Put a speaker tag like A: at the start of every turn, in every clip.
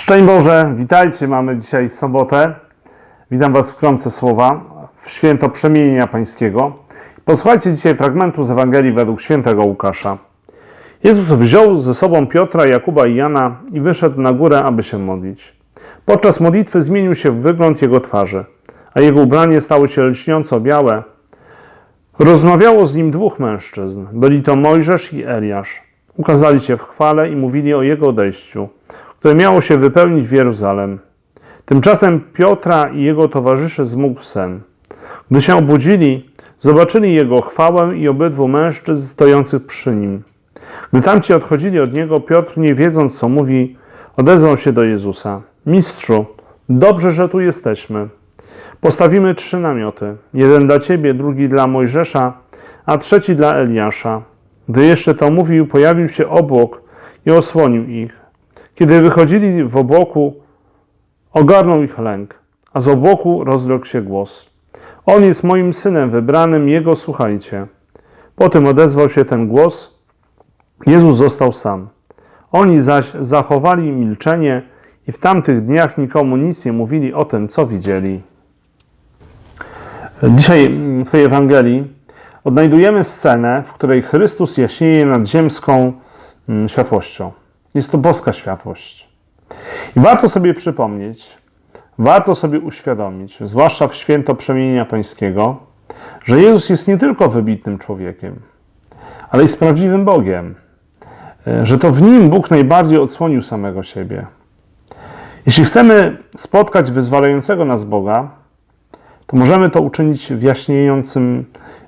A: Szczęść Boże, witajcie, mamy dzisiaj sobotę. Witam Was w kromce słowa, w święto przemienienia pańskiego. Posłuchajcie dzisiaj fragmentu z Ewangelii według świętego Łukasza. Jezus wziął ze sobą Piotra, Jakuba i Jana i wyszedł na górę, aby się modlić. Podczas modlitwy zmienił się wygląd jego twarzy, a jego ubranie stało się lśniąco białe. Rozmawiało z nim dwóch mężczyzn. Byli to Mojżesz i Eliasz. Ukazali się w chwale i mówili o jego odejściu, które miało się wypełnić w Jeruzalem. Tymczasem Piotra i jego towarzyszy zmógł sen. Gdy się obudzili, zobaczyli jego chwałę i obydwu mężczyzn stojących przy nim. Gdy tamci odchodzili od niego, Piotr, nie wiedząc co mówi, odezwał się do Jezusa. Mistrzu, dobrze, że tu jesteśmy. Postawimy trzy namioty. Jeden dla ciebie, drugi dla Mojżesza, a trzeci dla Eliasza. Gdy jeszcze to mówił, pojawił się obłok i osłonił ich. Kiedy wychodzili w obłoku, ogarnął ich lęk, a z obłoku rozległ się głos. On jest moim synem wybranym, jego słuchajcie. Potem odezwał się ten głos. Jezus został sam. Oni zaś zachowali milczenie i w tamtych dniach nikomu nic nie mówili o tym, co widzieli. Dzisiaj w tej Ewangelii odnajdujemy scenę, w której Chrystus jaśnieje nad ziemską mm, światłością. Jest to boska światłość. I warto sobie przypomnieć, warto sobie uświadomić, zwłaszcza w święto przemienienia pańskiego, że Jezus jest nie tylko wybitnym człowiekiem, ale jest prawdziwym Bogiem. E, Że to w Nim Bóg najbardziej odsłonił samego siebie. Jeśli chcemy spotkać wyzwalającego nas Boga, to możemy to uczynić w jaśniejącym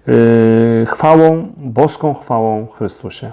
A: yy, chwałą, boską chwałą Chrystusie.